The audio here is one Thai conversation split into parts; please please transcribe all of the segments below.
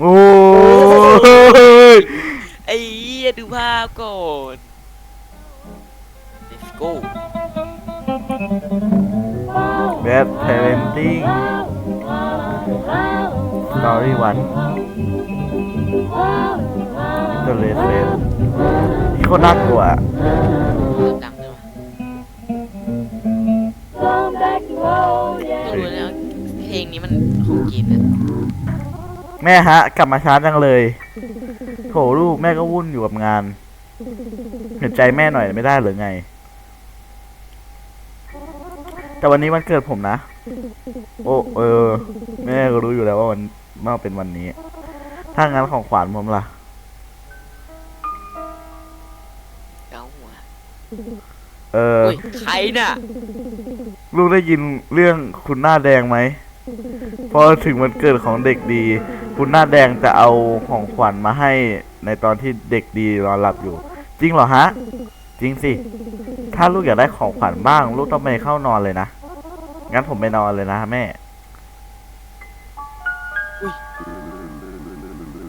โอ้ยไอ้เหี้ยดูภาพก่อน let's go แบด parenting story one ตัวเลสเลสที่โคตรน่ากลัวอะเริ่มดังเลยวะไม่รู้แล้วเพลงนี้มันของจีนเนี่ย แม่ฮะ กลับมาช้าจังเลยโถลูกแม่ก็วุ่นอยู่กับงานเห็นใจแม่หน่อยไม่ได้หรือไง แต่วันนี้วันเกิดผมนะ โอ้เออ แม่ก็รู้อยู่แล้วว่าวันว่าเป็นวันนี้ ถ้างั้นของขวัญผมล่ะเกาหัวเอออุ้ยใครน่ะ ลูกได้ยินเรื่องคุณหน้าแดงไหมพอถึงวันเกิดของเด็กดี คุณหน้าแดงจะเอาของขวัญมาให้ในตอนที่เด็กดีนอนหลับอยู่ จริงเหรอฮะ จริงสิ ถ้าลูกอยากได้ของขวัญบ้าง ลูกต้องไปเข้านอนเลยนะ งั้นผมไปนอนเลยนะแม่อุ๊ย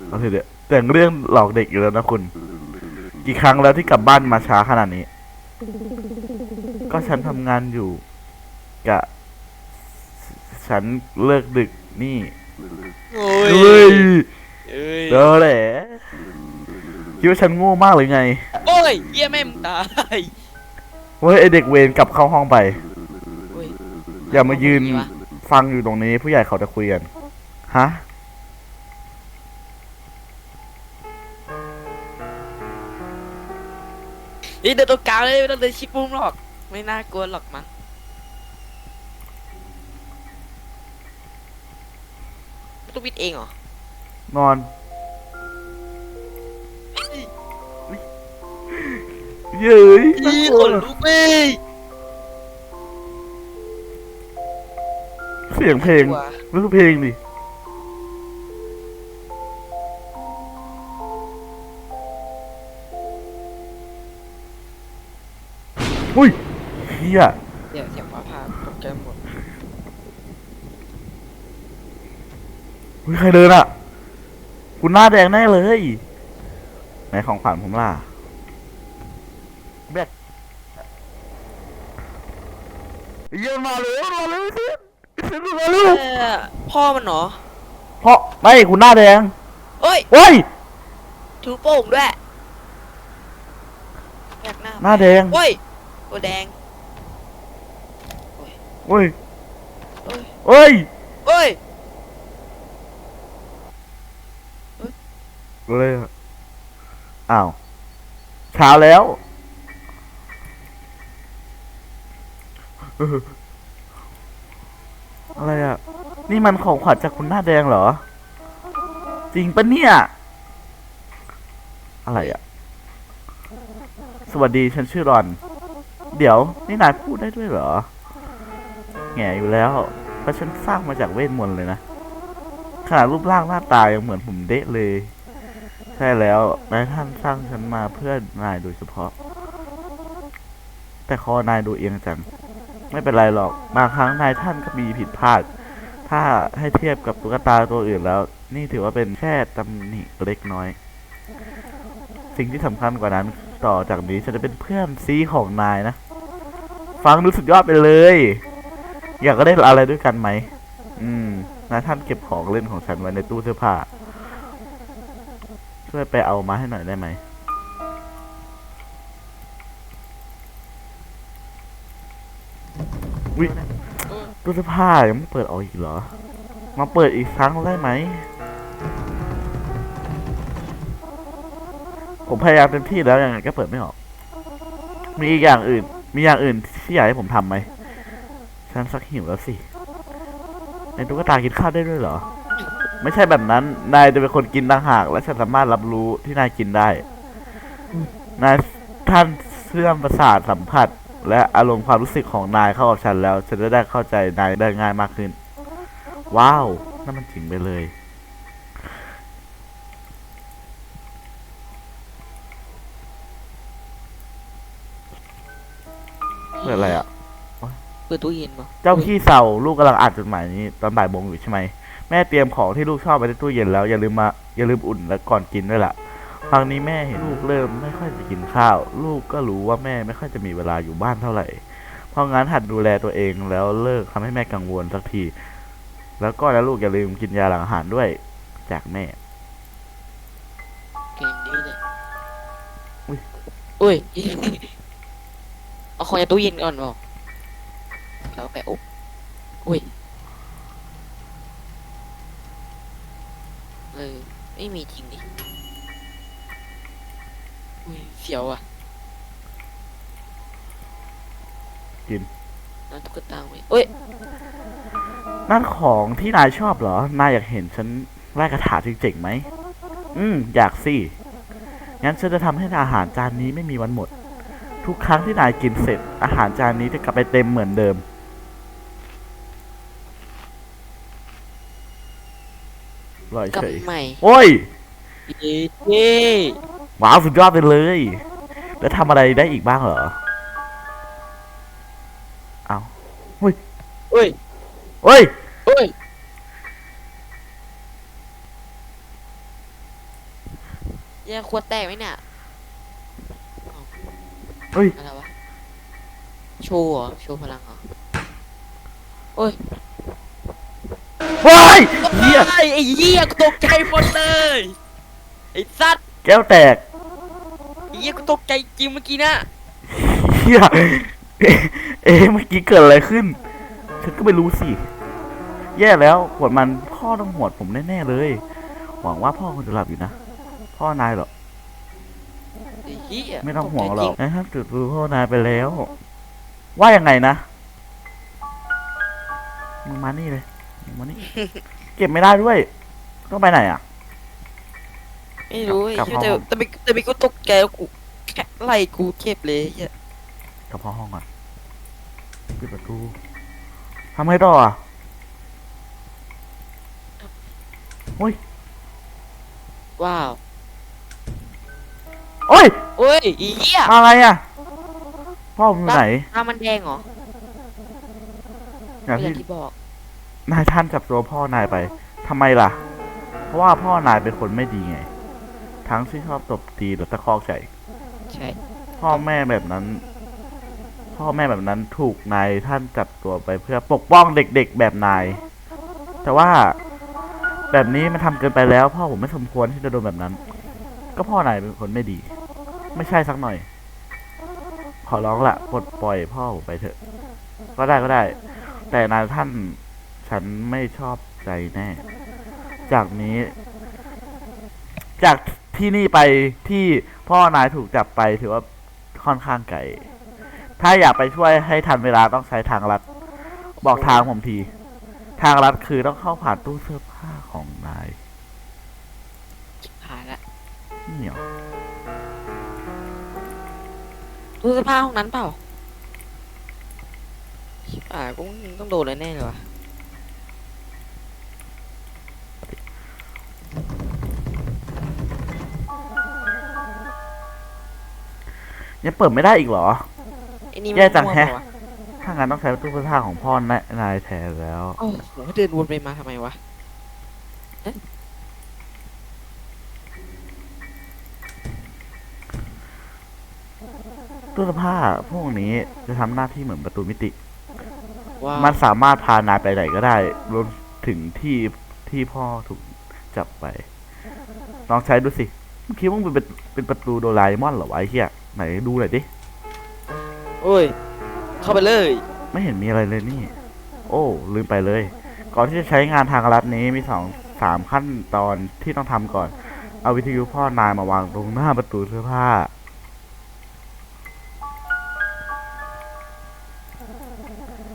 เอาเถอะเดี๋ยวแต่งเรื่องหลอกเด็กอยู่แล้วนะคุณ กี่ครั้งแล้วที่กลับบ้านมาช้าขนาดนี้ ก็ฉันทำงานอยู่กะฉันเลิกดึกนี่ โอ้เฮ้ยเอ้ย เด้อแหละคิดว่าฉันโง่มากหรือไง โอ้ยเหี้ยแม่มึงตายเฮ้ยไอเด็กเวรกลับเข้าห้องไป โอ้ยอย่ามายืนทำไงวะฟังอยู่ตรงนี้ผู้ใหญ่เขาจะคุยกัน ฮะเฮ้ยเดินตรงกลางเลยไม่ต้องเดินชิดมุมหรอก ไม่น่ากลัวหรอกมั้ง ต้องวิดเองเหรอนอนเย้ยน่าอีกขลัวนลุกเว้ยเสียงเพลงกลัวไม่รู้เพลงดิอุ้ยเฮีย เดี๋ยวเสียงฟ้าผ่าตกใจหมด อุ้ยใครเดินอะคุณหน้าแดงแน่เลยไหนของขวัญผมล่ะแบกเยี่ยมมาเลยมาเลยสิสิมาเลยเออพ่อมันเหรอเพราะไม่คุณหน้าแดงเอ้ยเฮ้ยถือโป่งด้วยแยกหน้าหน้าแดงโอ้ยตัวแดงเฮ้ยเอ้ยเฮ้ยเอ้ย เลยอะอ้าวเช้าแล้วอออะไรอะ นี่มันของขวัญจากคุณหน้าแดงเหรอ จริงปะเนี่ย อะไรอะ สวัสดีฉันชื่อรอน เดี๋ยว นี่นายพูดได้ด้วยเหรอ แง่อยู่แล้ว เพราะฉันสร้างมาจากเวทมนต์เลยนะ ขนาดรูปร่างหน้าตายังเหมือนผมเดะเลย ใช่แล้วนายท่านสร้างฉันมาเพื่อนายโดยเฉพาะ แต่คอนายดูเอียงจัง ไม่เป็นไรหรอก บางครั้งนายท่านก็มีผิดพลาด ถ้าให้เทียบกับตุ๊กตาตัวอื่นแล้ว นี่ถือว่าเป็นแค่ตำหนิเล็กน้อย สิ่งที่สำคัญกว่านั้นต่อจากนี้ฉันจะเป็นเพื่อนซีของนายนะ ฟังดูสุดยอดไปเลย อยากก็ได้อะไรด้วยกันไหม อืมนายท่านเก็บของเล่นของฉันไว้ในตู้เสื้อผ้า ช่วยไปเอามาให้หน่อยได้ไหมวิตู้เสื้อผ้ายังไม่เปิดออกอีกเหรอ มาเปิดอีกครั้งได้ไหม ผมพยายามเต็มที่แล้วยังไงก็เปิดไม่ออก มีอีกอย่างอื่น มีอย่างอื่นที่อยากให้ผมทำไหมฉันสักหิวแล้วสิในตุ๊กตากินข้าวได้ด้วยเหรอ ไม่ใช่แบบนั้น นายจะเป็นคนกินต่างหาก และฉันสามารถรับรู้ที่นายกินได้ นายท่านเชื่อมประสาทสัมผัส และอารมณ์ความรู้สึกของนายเข้ากับฉันแล้ว ฉันจะได้เข้าใจนายได้ง่ายมากขึ้น ว้าวนั่นมันจริงไปเลย เปิดอะไรอะ เปิดตู้เย็นปะเจ้าขี้เศร้าลูกกำลังอ่านจดหมายนี้ ตอนบ่ายโมงอยู่ใช่ไหม แม่เตรียมของที่ลูกชอบไว้ในตู้เย็นแล้วอย่าลืมมาอย่าลืมอุ่นแล้วก่อนกินด้วยล่ะครั้งนี้แม่เห็นลูกเริ่มไม่ค่อยจะกินข้าว ลูกก็รู้ว่าแม่ไม่ค่อยจะมีเวลาอยู่บ้านเท่าไหร่ เพราะงั้นหัดดูแลตัวเองแล้วเลิกทำให้แม่กังวลสักที แล้วก็แล้วลูกอย่าลืมกินยาหลังอาหารด้วยจากแม่เก่งดีเลยอุ๊ยอุ้ยเอาของจากตู้เย็นก่อนบอกแล้วไปอบอุ้ย เออ ไม่มีจริงดิอุ้ยเสียวอะกิน น้ำตุ๊กตาไว้เอ้ย นั่นของที่นายชอบเหรอ นายอยากเห็นฉันไล่กระถาจริงๆไหม อืม อยากสิ งั้นฉันจะทำให้อาหารจานนี้ไม่มีวันหมด ทุกครั้งที่นายกินเสร็จ อาหารจานนี้จะกลับไปเต็มเหมือนเดิม อร่อยกลับเฉยใหม่โอ้ยเย้เย้ว้าวสุดยอดไปเลย แล้วทำอะไรได้อีกบ้างเหรอเอาเอ้ยเฮ้ยเอ้ยแย่ขวดแตกไหมเนี่ยเฮ้ยอะไรวะ โชว์เหรอ โชว์พลังเหรอโอ้ย ว้ายเฮียไอ้ไอ้เหี้ยกูตกใจหมดเลยไอ้สัตว์แก้วแตกไอ้เหี้ยกูตกใจจริงเมื่อกี้นะเฮียเอ๊ะเอ๊ะเมื่อกี้เกิดอะไรขึ้น ฉันก็ไม่รู้สิ แย่แล้วปวดมันพ่อต้องหวดผมแน่ๆเลย หวังว่าพ่อคงจะหลับอยู่นะ พ่อนายเหรอ ไอ้เหี้ยไม่ต้องห่วงหรอกตใจจนะครับจุดรู้พ่อนายไปแล้ว ว่ายังไงนะมึงมานี่เลย มึงมานี่ เก็บไม่ได้ด้วย ต้องไปไหนอะ ไม่รู้ไอ้กลับเหี้ยห้แต่อง แต่ไม่แต่ไม่กูตกใจแล้วกูแค่ไล่กูเก็บเลยไอ้เหี้ยกลับเข้าห้องก่อนปิดประตูทำไงต่ออะว้าวโอ้ย โอ้ยไอ้เหี้ยอะไรอะ พ่อผมอยู่ไหน ตามันแดงเหรออย่างอที่ย่างที่บอก นายท่านจับตัวพ่อนายไปทำไมล่ะ เพราะว่าพ่อนายเป็นคนไม่ดีไง ทั้งที่ชอบตบตีและตะคอกใจใช่ พ่อแม่แบบนั้น พ่อแม่แบบนั้นถูกนายท่านจับตัวไปเพื่อปกป้องเด็กๆแบบนาย แต่ว่าแบบนี้มันทำเกินไปแล้ว พ่อผมไม่สมควรที่จะโดนแบบนั้น ก็พ่อนายเป็นคนไม่ดี ไม่ใช่สักหน่อย ขอร้องละปลดปล่อยพ่อผมไปเถอะ ก็ได้ก็ได้ แต่นายท่าน ฉันไม่ชอบใจแน่ จากนี้ จากที่นี่ไปที่พ่อนายถูกจับไปถือว่าค่อนข้างไกล ถ้าอยากไปช่วยให้ทันเวลาต้องใช้ทางลัด บอกทางผมที ทางลัดคือต้องเข้าผ่านตู้เสื้อผ้าของนายหายละเหนียวตู้เสื้อผ้าห้องนั้นเปล่าชิบหายกูต้องโดนแน่ๆเลยวะ ยังเปิดไม่ได้อีกเหรอ ไอ้นี่แย่จังแฮะ มั่วเปล่าวถ้างั้นต้องใช้ตู้เสื้อผ้าของพ่อนายนายแทนแล้ว โอ้โหเดินวนไปมาทำไมวะตู้เสื้อผ้าพวกนี้จะทำหน้าที่เหมือนประตูมิติ ว้าวมันสามารถพานายไปไหนก็ได้ รวมถึงที่ที่พ่อถูกจับไป ลองใช้ดูสิเมื่อกี้มึงเป็นเป็นประตูโดราเอมอนเหรอวะไอ้เหี้ย ไหนดูหน่อยดิ โอ้ย เข้าไปเลย ไม่เห็นมีอะไรเลยนี่ โอ้ ลืมไปเลย ก่อนที่จะใช้งานทางลัดนี้มีสองสามขั้นตอนที่ต้องทำก่อน เอาวิทยุพ่อนายมาวางตรงหน้าประตูเสื้อผ้า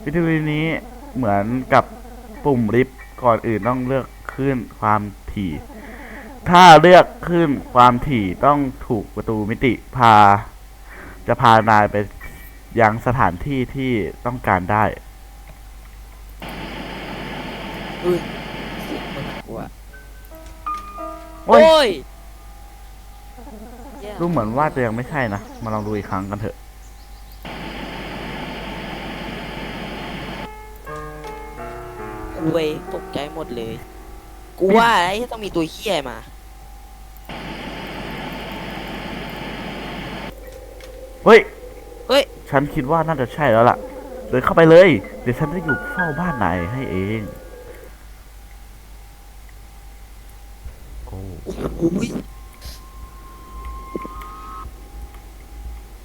วิทยุนี้เหมือนกับปุ่มลิฟต์ก่อนอื่นต้องเลือกขึ้นความถี่ ถ้าเลือกขึ้นความถี่ต้องถูกประตูมิติพา จะพานายไปยังสถานที่ที่ต้องการได้อุ้ยเสียงมันน่ากลัวโอ้ยโอ้ยแย่ดูเหมือนว่าจะยังไม่ใช่นะ มาลองดูอีกครั้งกันเถอะคุยตกใจหมดเลย กูว่าไอ้ต้องมีตัวเฮี้ยมา เฮ้ย เฮ้ย ฉันคิดว่าน่าจะใช่แล้วล่ะ เดินเข้าไปเลย เดี๋ยวฉันจะอยู่เฝ้าบ้านนายให้เอง โอ้โอ้โห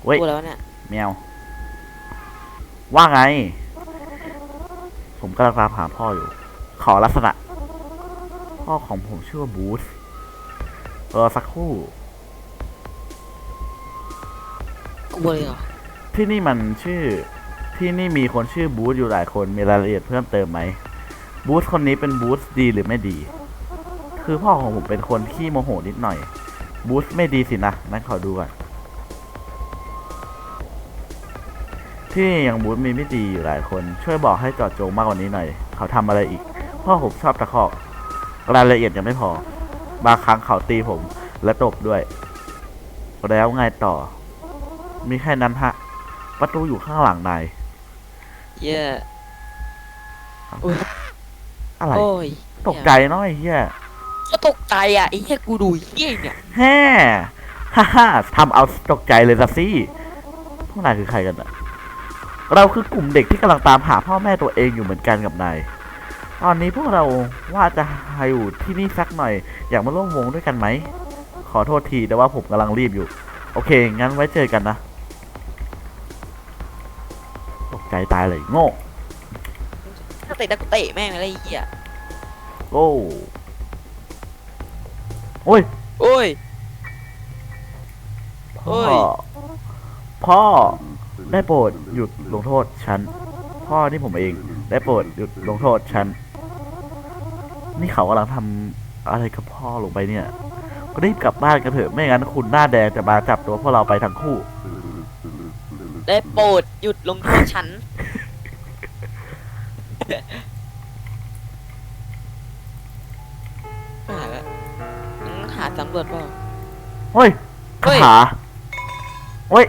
เว้ยตัวแล้วะเนี่ย แมว ว่าไง ผมกำลังตามหาพ่ออยู่ ขอลักษณะ พ่อของผมชื่อว่าบูธรอสักครู่ กลัวเลยเหรอที่นี่มันชื่อที่นี่มีคนชื่อบูธอยู่หลายคนมีรายละเอียดเพิ่มเติมไหมบูธคนนี้เป็นบูธดีหรือไม่ดี คือพ่อของผมเป็นคนขี้โมโหนิดหน่อยบูธไม่ดีสินะนั่นขอดูก่อนที่นี่ยังบูธมีไม่ดีอยู่หลายคน ช่วยบอกให้จอดจงมากกว่านี้หน่อย เขาทำอะไรอีก พ่อผมชอบตะคอกรายละเอียดยังไม่พอ บางครั้งเขาตีผมและตบด้วย แล้วไงต่อ มีแค่นั้นฮะ ประตูอยู่ข้างหลังนายเหี้ยอุ้ยอะไร โอ้ยตกใจเน้อยเฮียก็ตกใจอะไอ้เหี้ยกูดูเหี้ยเนี่ยแฮ่ฮ่าฮ่าทำเอาตกใจเลยสัซี่พวกนายคือใครกันอะเราคือกลุ่มเด็กที่กำลังตามหาพ่อแม่ตัวเองอยู่เหมือนกันกับนาย ตอนนี้พวกเราว่าจะหาอยู่ที่นี่สักหน่อย อยากมาร่วมวงด้วยกันไหม ขอโทษทีแต่ว่าผมกำลังรีบอยู่ โอเค งั้นไว้เจอกันนะ ตกใจตายเลยโง่ถ้าเตะตะกูเตะแม่งเลยไอ้เหี้ยโอ้โอ้ยโอ้ย พ่อเอ้ย พ่อได้โปรดหยุดลงโทษฉัน พ่อนี่ผมเอง ได้โปรดหยุดลงโทษฉัน นี่เขากำลังทำอะไรกับพ่อลงไปเนี่ย ก็รีบกลับบ้านกันเถอะไม่งั้นคุณหน้าแดงจะมาจับตัวพวกเราไปทั้งคู่ ได้โปรดหยุดลงโทษฉัน หาแล้วมึงหาตำรวจเปล่า เฮ้ยเฮ้คายถาเฮ้ย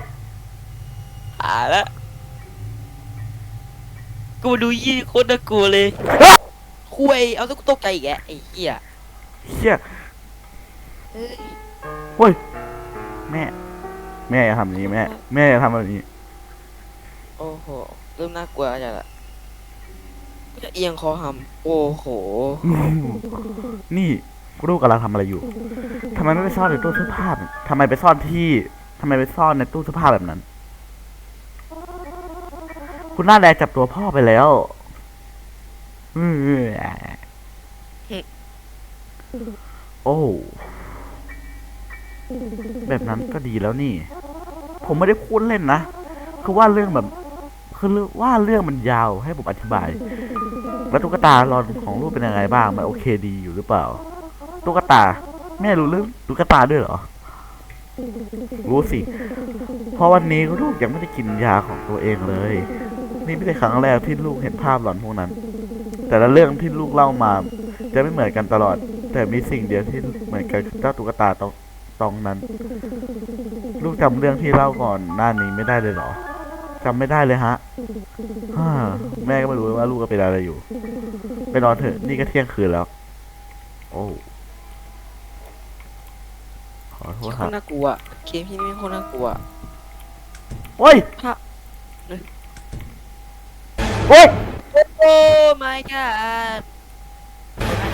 หาแล้วกูดูยี่โคตรน่ากลัวเลยคุยเอาซะกูตกใจอีกแกไอ้เหี้ยเชี่ยเฮ้ย เฮ้ย แม่ แม่อย่าทำแบบนี้แม่ แม่อย่าทำแบบนี้ โอ้โห เริ่มน่ากลัวจังละจะเอียงคอหำโอ้โห นี่ลูกกำลังทำอะไรอยู่ทำไมไม่ไปซ่อนในตู้เสื้อผ้าทำไมไปซ่อนที่ทำไมไปซ่อนในตู้เสื้อผ้าแบบนั้น คุณหน้าแดงจับตัวพ่อไปแล้วโอ้ แบบนั้นก็ดีแล้วนี่ ผมไม่ได้พูดเล่นนะ คือว่าเรื่องแบบ คือว่าเรื่องมันยาวให้ผมอธิบาย แล้วตุ๊กตาลอนของลูกเป็นยังไงบ้างมันโอเคดีอยู่หรือเปล่า ตุ๊กตาแม่รู้เรื่องตุ๊กตาด้วยเหรอ รู้สิ เพราะวันนี้ลูกยังไม่ได้กินยาของตัวเองเลย นี่ไม่ใช่ครั้งแรกที่ลูกเห็นภาพหลอนพวกนั้น แต่ละเรื่องที่ลูกเล่ามา จะไม่เหมือนกันตลอด แต่มีสิ่งเดียวที่เหมือนกันเจ้าตุ๊กตาตองตองนั้น ลูกจำเรื่องที่เล่าก่อนหน้านี้ไม่ได้เลยเหรอ จำไม่ได้เลยฮะฮ่าแม่ก็ไม่รู้ว่าลูกก็เป็นอะไรอยู่ ไปนอนเถอะ นี่ก็เที่ยงคืนแล้ว โอ้ขอโทษโคครัตบรน่ากลัวเกมที่นี่โคตรน่ากลัวโอ้ยภาพโอ้ยโอ้ my god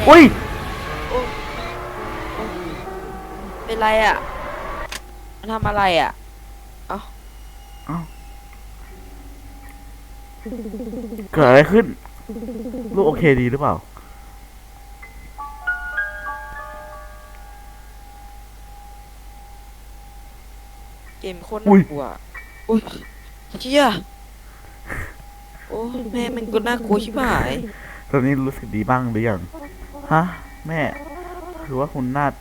อุ้ยเป็นไรอะมันทำอะไรอะ เกิดอะไรขึ้น ลูกโอเคดีหรือเปล่า เกมโคตรอุ้น่าย กลัวอุ้ยเชี่ยโอ้แม่มันก็น่ากลัวชิบหายตอนนี้รู้สึกดีบ้างหรือยัง ฮะ แม่ คือว่าคุณนาด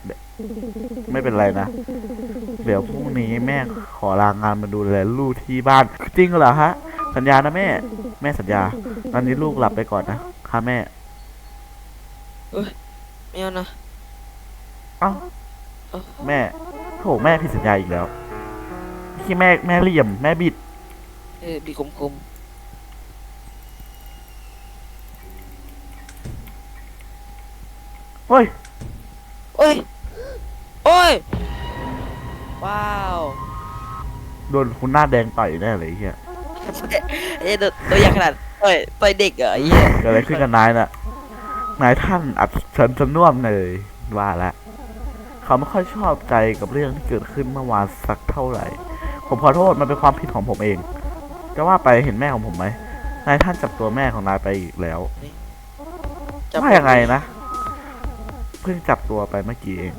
ไม่เป็นไรนะ เดี๋ยวพรุ่งนี้แม่ขอลางานมาดูแลลูกที่บ้าน จริงเหรอฮะ สัญญานะแม่ แม่สัญญา ตอนนี้ลูกหลับไปก่อนนะค่ะแม่ไม่เอานะเอ้าเอ้าแม่โถแม่ผิดสัญญาอีกแล้วที่แม่แม่เหลี่ยมแม่บิด เออบีคมเฮ้ยโอ้ย โอ้ย ว้าว โดนคุณหน้าแดงต่อยแน่เลยไอ้เฮีย เอ้ยตัวตัวใหญ่ขนาดต่อยต่อยเด็กเหรอไอ้เหี้ยเกิดอะไรขึ้นกับนายน่ะ นายท่านอัดฉันจนน่วมเลยว่าละ เขาไม่ค่อยชอบใจกับเรื่องที่เกิดขึ้นเมื่อวานสักเท่าไหร่ ผมขอโทษมันเป็นความผิดของผมเอง จะว่าไปเห็นแม่ของผมไหมนายท่านจับตัวแม่ของนายไปอีกแล้วว่ายังไงนะ เพิ่งจับตัวไปเมื่อกี้เอง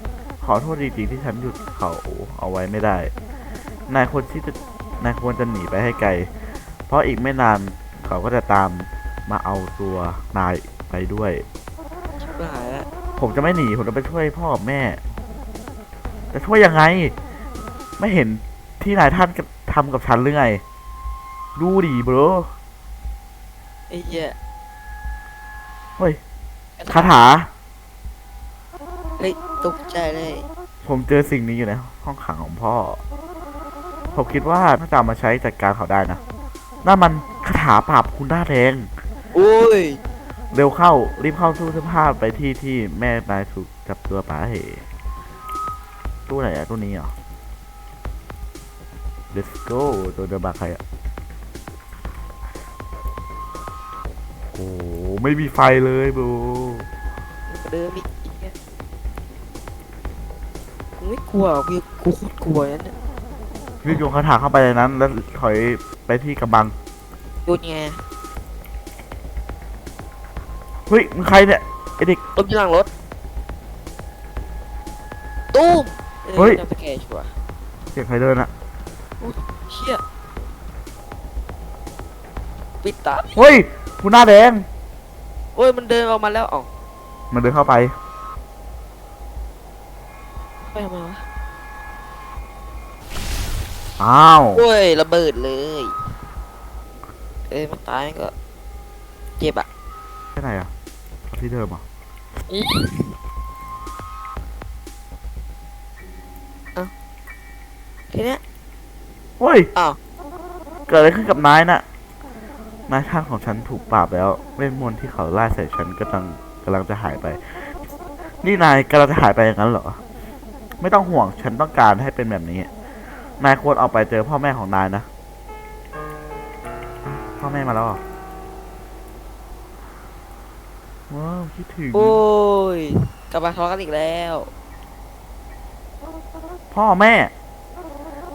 ขอโทษจริงๆที่ฉันหยุดเขาเอาไว้ไม่ได้ นายควรที่จะนายควรจะหนีไปให้ไกล เพราะอีกไม่นานเขาก็จะตามมาเอาตัวนายไปด้วย ชิบหายแล้วผมจะไม่หนี ผมจะไปช่วยพ่อกับแม่ จะช่วยยังไง ไม่เห็นที่นายท่านทำกับฉันหรือไง ดูดิบรไอ้เหี้ยเฮ้ยคาถา เฮ้ยตกใจเลยผมเจอสิ่งนี้อยู่ในห้องขังของพ่อ ผมคิดว่าถ้าจะเอามาใช้จัดการเขาได้นะ นั่นมันคาถาปราบคุณหน้าแดงโอ้ยเร็วเข้ารีบเข้าตู้เสื้อผ้าไปที่ที่แม่นายถูกจับตัวไปตู้ไหนอะตู้นี้เหรอ let's go ตัวเดินมาใครอะโอ้ไม่มีไฟเลยบูเดิมอีกไอ้เหี้ยกูไม่กลัวกูกูโคตรกลัวนั่นน่ะ รีบโยนคาถาเข้าไปในนั้น แล้วถอยไปที่กำบังดูไงเฮ้ยมึงใครเนี่ยไอเด็กรถอยู่หลังรถตู้มออเฮ้ย จะไปแก่ชัวร์เสียงใครเดินอะเชี่ยปิดตาเฮ้ยคุณหน้าแดงโอ้ยมันเดินออกมาแล้วอ๋อมันเดินเข้าไป ไปทำไมวะ อ้าว โอ้ยระเบิดเลย เอ้ยมันตายมันก็ เจ็บอะที่ไหนอะเอาที่เดิมเหรอะทีเนี้ยเฮ้ย อ้าวเกิดอะไรขึ้นกับนายน่ะ นายท่านของฉันถูกปราบแล้ว เวทมนต์ที่เขาไล่ใส่ฉันกำลังกำลังจะหายไป นี่นายกำลังจะหายไปอย่างนั้นเหรอ ไม่ต้องห่วง ฉันต้องการให้เป็นแบบนี้ นายควรออกไปเจอพ่อแม่ของนายนะ พ่อแม่มาแล้วเหรอว้าวคิดถึง โอ้ยกลับมาทะเลาะกันอีกแล้ว พ่อแม่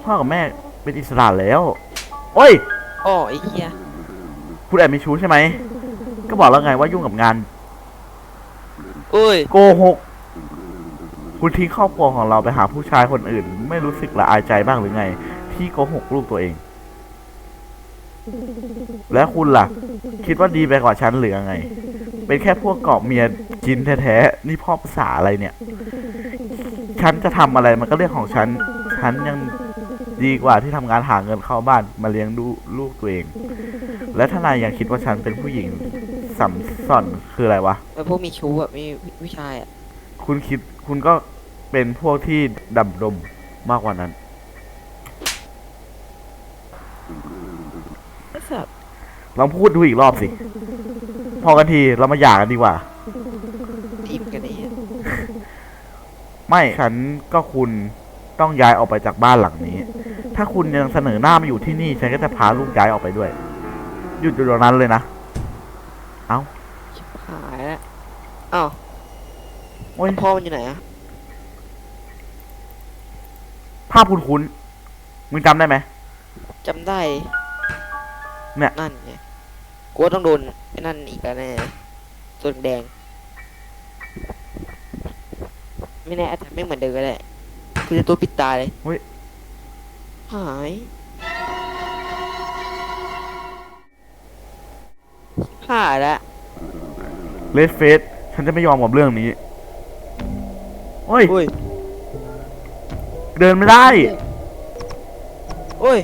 พ่อกับแม่เป็นอิสระแล้ว โอ้ยอ๋อไอ้เหี้ยคุณแอบมีชู้ใช่ไหม ก็บอกแล้วไงว่ายุ่งกับงาน โอ้ย โกหก คุณทิ้งครอบครัวของเราไปหาผู้ชายคนอื่น ไม่รู้สึกละอายใจบ้างหรือไง ที่โกหกลูกตัวเอง แล้วคุณล่ะ คิดว่าดีไปกว่าฉันหรือยังไง เป็นแค่พวกเกาะเมียจินแท้ๆนี่พ่อภาษาอะไรเนี่ย ฉันจะทำอะไรมันก็เรื่องของฉัน ฉันยังดีกว่าที่ทำงานหาเงินเข้าบ้านมาเลี้ยงดูลูกตัวเอง และถ้านายยังคิดว่าฉันเป็นผู้หญิงสัมสอนคืออะไรวะแล้วพวกมีชู้อะมีผู้ชายอะ คุณคิด คุณก็เป็นพวกที่ดำดมมากกว่านั้นไอ้สัตว์ลองพูดดูอีกรอบสิ พอกันทีเรามาหย่ากันดีกว่า ทีมกันไอ้เหี้ยไม่ฉันก็คุณต้องย้ายออกไปจากบ้านหลังนี้ ถ้าคุณยังเสนอหน้ามาอยู่ที่นี่ ฉันก็จะพาลูกย้ายออกไปด้วย หยุดอยู่ตรงนั้นเลยนะเอ้าชิบหายแล้วอ้าวโอ้ยพ่อมันอยู่ไหนอะภาพคุณคุณมึงจำได้ไหม จำได้เนี่ย นั่นไงกูว่าต้องโดนไอ้นั่นอีกแล้วแน่ตัวแดง ไม่แน่อาจจะไม่เหมือนเดิมก็ได้คือจะตัวปิดตาเลยเฮ้ย หายหายแล้วเลดเฟสฉันจะไม่ยอมกับเรื่องนี้ โอ้ยโอ้ยเดินไม่ได้โอ้ย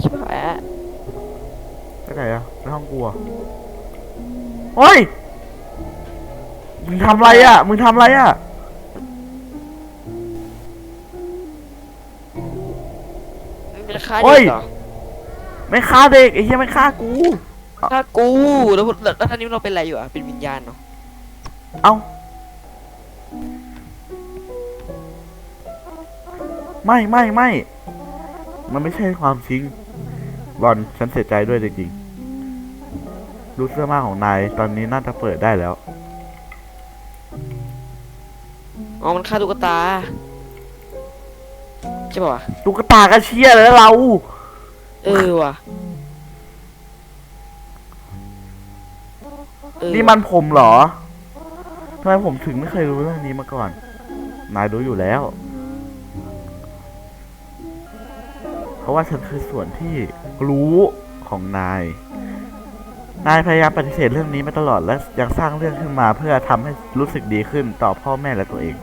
ชิบหายแล้วไปไหนอะไปห้องกลัวโอ้ย มึงทำอะไรอะ มึงทำอะไรอะมันเป็นค่าเด็กเหรอไม่ฆ่าเด็กไอ้เหี้ยไม่ฆ่ากูค่ากูแล้วแล้วตอนนี้เราเป็นอะไรอยู่อะเป็นวิญญาณเนาะ เอ้า ไม่ไม่ไม่มันไม่ใช่ความจริงบอลฉันเสียใจด้วยจริงๆดูเสื้อผ้าของนาย ตอนนี้น่าจะเปิดได้แล้ว อ๋อ มันฆ่าตุ๊กตา ใช่ป่าวะตุ๊กตาก็เชี่ยแล้วเรา เออว่ะเออนี่มันผมเหรอทำไมผมถึงไม่เคยรู้เรื่องนี้มาก่อน นายรู้อยู่แล้ว ราะว่าฉันคือส่วนที่รู้ของนาย นายพยายามปฏิเสธเรื่องนี้มาตลอดและยังสร้างเรื่องขึ้นมาเพื่อทำให้รู้สึกดีขึ้นต่อพ่อแม่และตัวเอง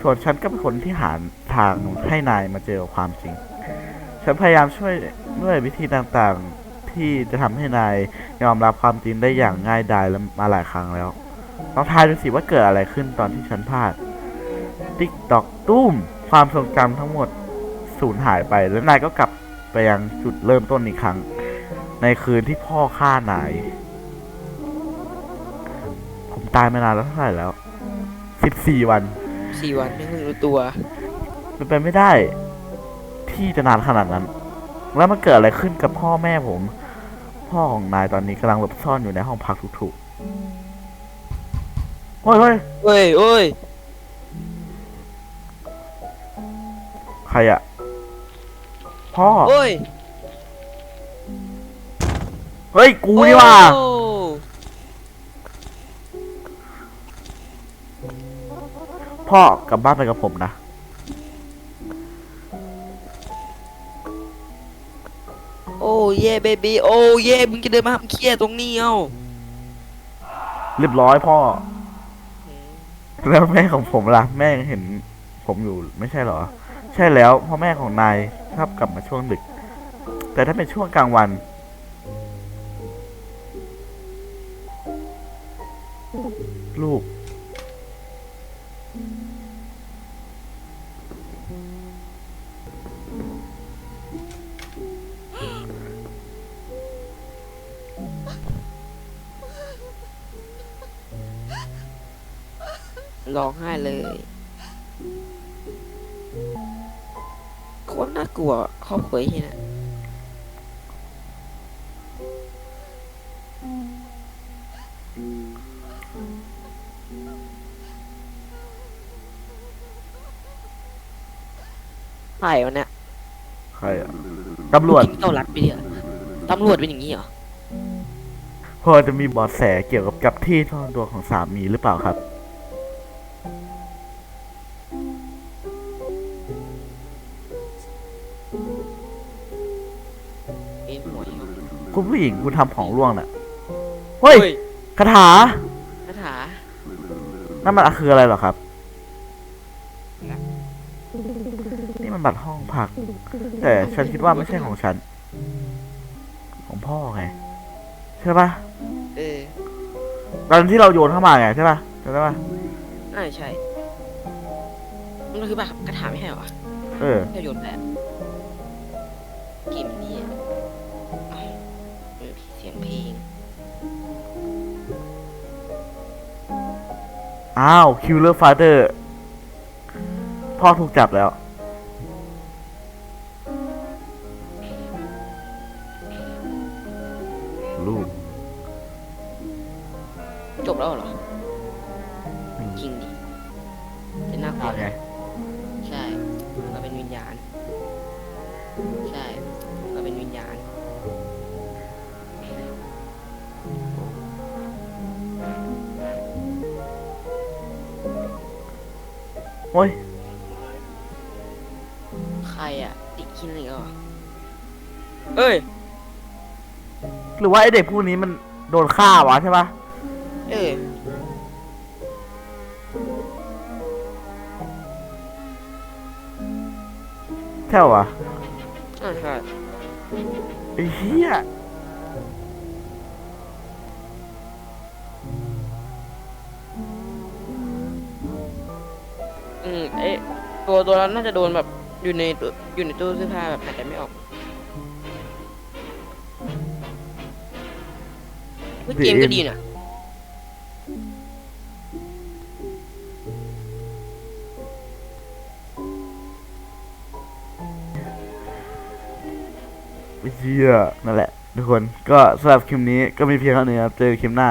ส่วนฉันก็เป็นคนที่หาทางให้นายมาเจอความจริง ฉันพยายามช่วยด้วยวิธีต่างๆที่จะทำให้นายยอมรับความจริงได้อย่างง่ายดายและมาหลายครั้งแล้วลองทายดูสิว่าเกิดอะไรขึ้นตอนที่ฉันพลาด ติ๊กตอกตุ้มความทรงจำทั้งหมด สูญหายไปแล้วนายก็กลับไปยังจุดเริ่มต้นอีกครั้ง ในคืนที่พ่อฆ่านาย ผมตายมานานแล้วเท่าไหร่แล้วสิบสี่วันสี่วันไม่เพิ่งรู้ตัวเป็นไปไม่ได้ ที่จะนานขนาดนั้น แล้วมันเกิดอะไรขึ้นกับพ่อแม่ผม พ่อของนายตอนนี้กำลังหลบซ่อนอยู่ในห้องพักถูกๆโอ้ยเฮ้ยเฮ้ยเอ้ยใครอะ พ่อเฮ้ยเฮ้ย กูนี่ว่า โอ้พ่อกลับบ้านไปกับผมนะ โอ้เย่เบบี้โอ้เย่มึงจะเดินมาทำเครียดตรงนี้เอ้าเรียบร้อยพ่อ แล้วแม่ของผมล่ะ แม่ยังเห็นผมอยู่ไม่ใช่เหรอ ใช่แล้วพ่อแม่ของนายชอบกลับมาช่วงดึก แต่ถ้าเป็นช่วงกลางวัน ลูก ร้องไห้เลย คตรน่ากลัวครอบครัวที่น่ะใครวะเนี่ยใครอะตำรวจยิงเต้ารัดไปเดียวตำรวจเป็นอย่างนี้เหรอ พอจะมีเบอดแสเกี่ยวกับกับที่ซ่อนตัวของสามีหรือเปล่าครับ คุณผู้หญิงคุณทำของร่วงน่ะเฮ้ยคาถาคาถานั่นมันคืออะไรเหรอครับนี่มันบัตรห้องพัก แต่ฉันคิดว่าไม่ใช่ของฉัน ของพ่อไงใช่ปะเออตอนที่เราโยนเข้ามาไงใช่ปะใช่ปะน่าจะใช่มันคือแบบกระถาไม่ใช่เหรอวะเออที่เราโยนไปอะกลิ่นนี้อะอ้าวเออ เอง อ้าวคิวเลอร์ฟาเธอร์พ่อถูกจับแล้ว เด็กพวกนี้มันโดนฆ่าวะใช่ปะเออใช่วะอ่าใช่ไอ้เหี้ยอืมเอ๊ะตัวตัวนั้นน่าจะโดนแบบอยู่ในตู้อยู่ในตู้เสื้อผ้าแบบหายใจไม่ออก เฮ้เกมก็ดีน่ะเชี่ยนั่นแหละ ทุกคนก็สำหรับคลิปนี้ก็มีเพียงเท่านี้ครับ เจอคลิปหน้า